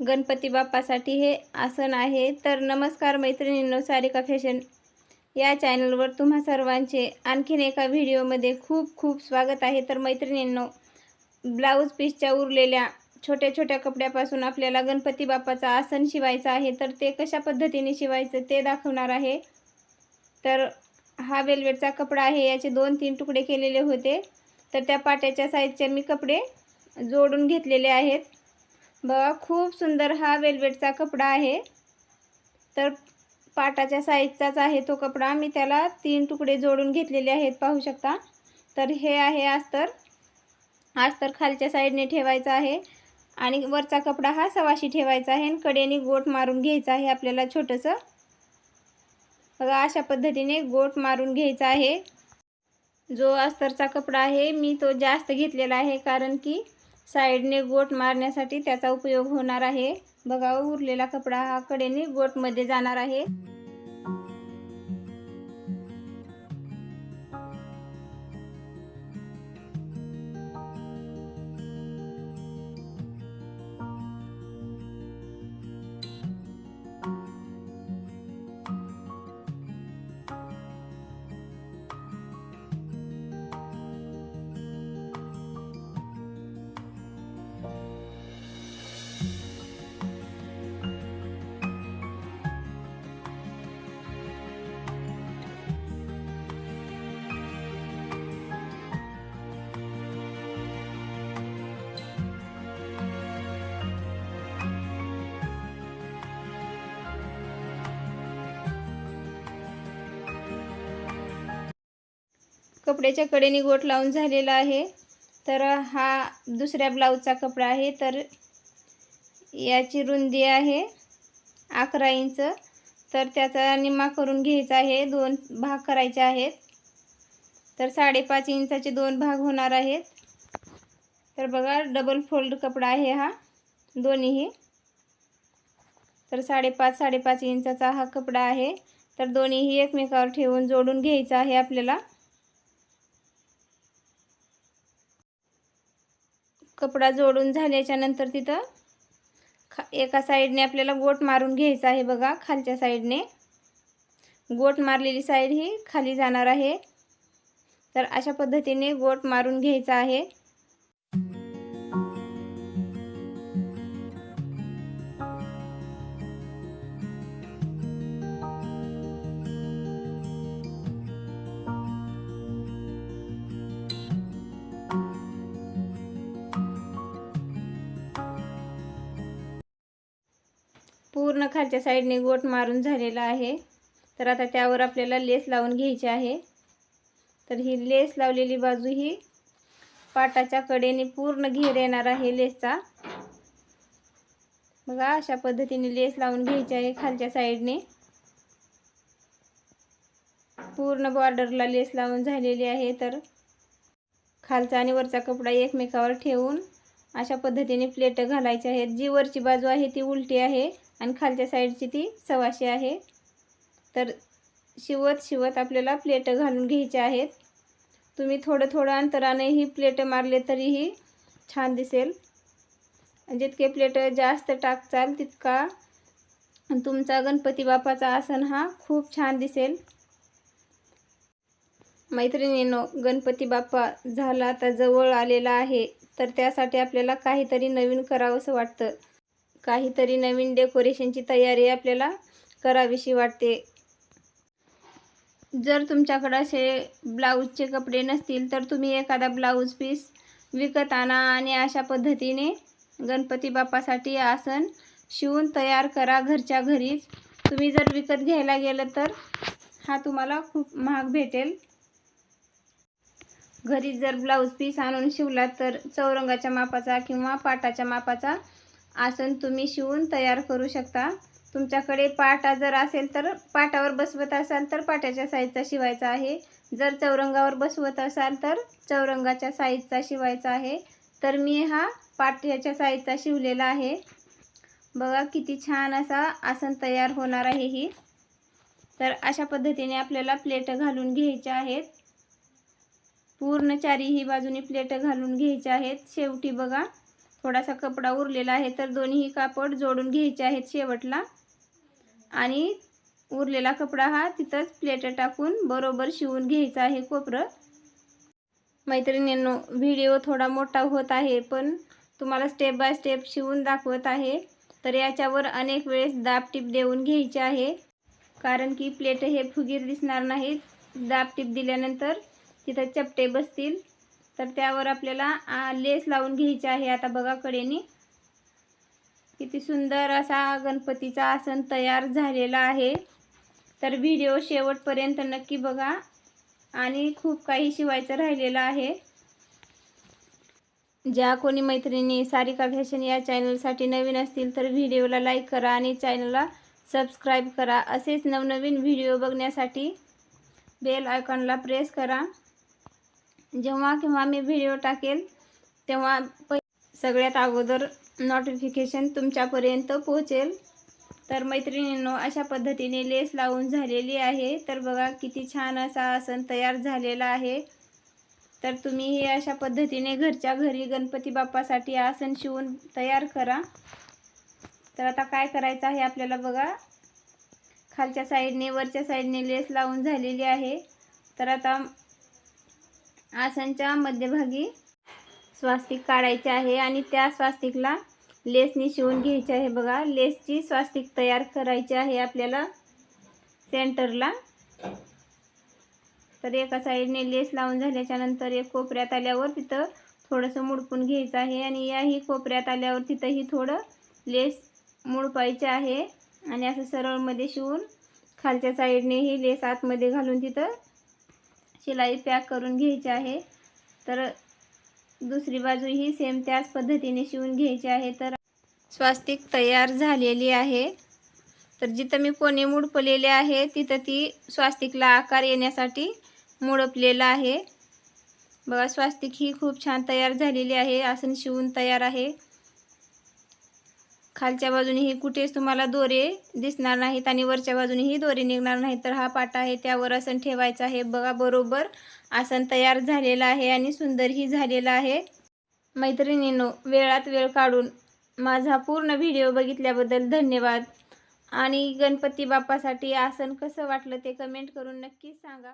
गणपती बाप्पासाठी हे आसन आहे. तर नमस्कार मैत्रिणींनो सारिका फॅशन या चॅनलवर तुम्हा सर्वांचे आणखीन एका व्हिडिओमध्ये खूप खूप स्वागत आहे. तर मैत्रिणींनो ब्लाऊज पीसच्या उरलेल्या छोट्या छोट्या कपड्यापासून आपल्याला गणपती बाप्पाचं आसन शिवायचं आहे. तर ते कशा पद्धतीने शिवायचं ते दाखवणार आहे. तर हा वेलवेटचा कपडा आहे. याचे दोन तीन तुकडे केलेले होते. तर त्या पाट्याच्या साईजचे मी कपडे जोडून घेतलेले आहेत. बघा खूप सुंदर हा वेलवेटचा कपडा आहे. तर पाटाच्या साईजचाच आहे तो कपडा. मी त्याला तीन तुकडे जोडून घेतलेले आहेत पाहू शकता. तर हे आहे अस्तर. अस्तर खालच्या साईडने ठेवायचा आहे. आणि वरचा कपडा हा सवाशी ठेवायचा आहे आणि कडेने गोट मारून घ्यायचा आहे आपल्याला छोटंसं. बघा अशा पद्धतीने गोट मारून घ्यायचा आहे. जो अस्तरचा कपडा आहे मी तो जास्त घेतलेला आहे कारण की साईडने गोट मारण्यासाठी त्याचा उपयोग होणार आहे. बघा उरलेला कपडा हा कडेने गोटमध्ये जाणार आहे. कपड्याच्या कडेने गोट लावून झालेला आहे. तर हा दुसऱ्या ब्लाऊजचा कपडा आहे. तर याची रुंदी आहे अकरा इंच. तर त्याचा निम्मा करून घ्यायचा आहे. दोन भाग करायचे आहेत. तर साडेपाच इंचाचे दोन भाग होणार आहेत. तर बघा डबल फोल्ड कपडा आहे हा दोन्हीही. तर साडेपाच साडेपाच इंचाचा हा कपडा आहे. तर दोन्हीही एकमेकावर ठेवून जोडून घ्यायचा आहे आपल्याला. कपडा जोडून झाल्याच्यानंतर तिथं खा एका साईडने आपल्याला गोट मारून घ्यायचा आहे बघा खालच्या साईडने. गोट मारलेली साईड ही खाली जाणार आहे. तर अशा पद्धतीने गोट मारून घ्यायचा आहे. पूर्ण खालच्या साईडने गोट मारून झालेला आहे. तर आता त्यावर आपल्याला लेस लावून घ्यायची आहे. तर ही लेस लावलेली बाजू ही पाटाच्या कडेने पूर्ण घेर येणार आहे लेसचा बघा अशा पद्धतीने लेस लावून घ्यायची आहे खालच्या साईडने पूर्ण बॉर्डरला लेस लावून झालेली आहे. तर खालचा आणि वरचा कपडा एकमेकावर ठेवून अशा पद्धतीने प्लेट घालायची आहेत. जी वरची बाजू आहे ती उलटी आहे. आणि खालच्या साईडची ती सवाशी आहे. तर शिवत शिवत आपल्याला प्लेट घालून घ्यायचे आहेत. तुम्ही थोडं थोडं अंतराने ही प्लेट मारले तरीही छान दिसेल. जितके प्लेट जास्त टाकचाल तितका तुमचा गणपती बापाचा आसन हा खूप छान दिसेल. मैत्रिणीनो गणपती बाप्पा झाला आता जवळ आलेला आहे. तर त्यासाठी आपल्याला काहीतरी नवीन करावंसं वाटतं. काहीतरी नवीन डेकोरेशनची तयारी आपल्याला करावीशी वाटते. जर तुमच्याकडं असे ब्लाऊजचे कपडे नसतील तर तुम्ही एखादा ब्लाऊज पीस विकत आणा आणि अशा पद्धतीने गणपती बाप्पासाठी आसन शिवून तयार करा घरच्या घरीच. तुम्ही जर विकत घ्यायला गेलं तर हा तुम्हाला खूप महाग भेटेल. घरी जर ब्लाऊज पीस आणून शिवलात तर चौरंगाच्या मापाचा किंवा पाटाच्या मापाचा आसन तुम्ही शिवून तयार करू शकता. तुमच्याकडे पाटा जर असेल तर पाटावर बसवत असाल तर पाट्याच्या साईजचा शिवायचा आहे. जर चौरंगावर बसवत असाल तर चौरंगाच्या साईजचा शिवायचा आहे. तर मी हा पाट्याच्या साईजचा शिवलेला आहे. बघा किती छान असा आसन तयार होणार आहे ही. तर अशा पद्धतीने आपल्याला प्लेट घालून घ्यायच्या आहेत. पूर्ण चारीही बाजूनी प्लेट घालून घ्यायच्या आहेत. शेवटी बघा थोडासा कपडा उरलेला आहे तर दोन्ही कापड जोडून घ्यायचे आहेत शेवटला. आणि उरलेला कपडा हा तिथंच प्लेट टाकून बरोबर शिवून घ्यायचा आहे कोपरं. मैत्रिणींनो व्हिडिओ थोडा मोठा होत आहे पण तुम्हाला स्टेप बाय स्टेप शिवून दाखवत आहे. तर याच्यावर अनेक वेळेस दाब टीप देऊन घ्यायचे आहे. कारण की प्लेट हे फुगीर दिसणार नाहीत. दाब टीप दिल्यानंतर तिथं चपटे बसतील. तर त्यावर आपल्याला लेस लावून घ्यायची आहे. आता बघा कडेने. किती सुंदर असा गणपतीचा आसन तयार झालेला आहे. तर व्हिडिओ शेवटपर्यंत नक्की बघा. आणि खूप काही शिवायचं राहिलेलं आहे. ज्या कोणी मैत्रिणी सारिका फॅशन या चॅनलसाठी नवीन असतील तर व्हिडिओला लाईक करा आणि चॅनलला सबस्क्राईब करा. असेच नवनवीन व्हिडिओ बघण्यासाठी बेल आयकॉनला प्रेस करा. जेव्हा केव्हा मी व्हिडिओ टाकेल तेव्हा प सगळ्यात अगोदर नोटिफिकेशन तुमच्यापर्यंत पोहोचेल. तर मैत्रिणींनो अशा पद्धतीने लेस लावून झालेली आहे. तर बघा किती छान असा आसन तयार झालेला आहे. तर तुम्ही हे अशा पद्धतीने घरच्या घरी गणपती बाप्पासाठी आसन शिवून तयार करा. तर आता काय करायचं आहे आपल्याला बघा. खालच्या साईडने वरच्या साईडने लेस लावून झालेली आहे. तर आता आसनच्या मध्यभागी स्वास्तिक काढायचे आहे आणि त्या स्वास्तिकला लेसनी शिवून घ्यायचे आहे. बघा लेसची स्वास्तिक तयार करायची आहे आपल्याला सेंटरला. तर एका साईडने लेस लावून झाल्याच्यानंतर एक कोपऱ्यात आल्यावर तिथं थोडंसं मुडपून घ्यायचं आहे आणि याही कोपऱ्यात आल्यावर तिथंही थोडं लेस मुडपायचे आहे. आणि असं सरळमध्ये शिवून खालच्या साईडनेही लेस आतमध्ये घालून तिथं शिलाई पॅक करून घ्यायची आहे. तर दुसरी बाजू ही सेम त्याच पद्धतीने शिवून घ्यायची आहे. तर स्वास्तिक तयार झालेली आहे. तर जिथं मी कोणी मुडपलेले आहे तिथं ती स्वास्तिकला आकार येण्यासाठी मुडपलेलं आहे. बघा स्वास्तिक ही खूप छान तयार झालेली आहे. आसन शिवून तयार आहे. खालच्या बाजूनेही कुठेच तुम्हाला दोरे दिसणार नाहीत आणि वरच्या बाजूनेही दोरे निघणार नाहीत. तर हा पाटा आहे त्यावर आसन ठेवायचं आहे. बघा बरोबर आसन तयार झालेलं आहे आणि सुंदरही झालेलं आहे. मैत्रिणींनो वेळात वेळ काढून माझा पूर्ण व्हिडिओ बघितल्याबद्दल धन्यवाद. आणि गणपती बाप्पासाठी आसन कसं वाटलं ते कमेंट करून नक्कीच सांगा.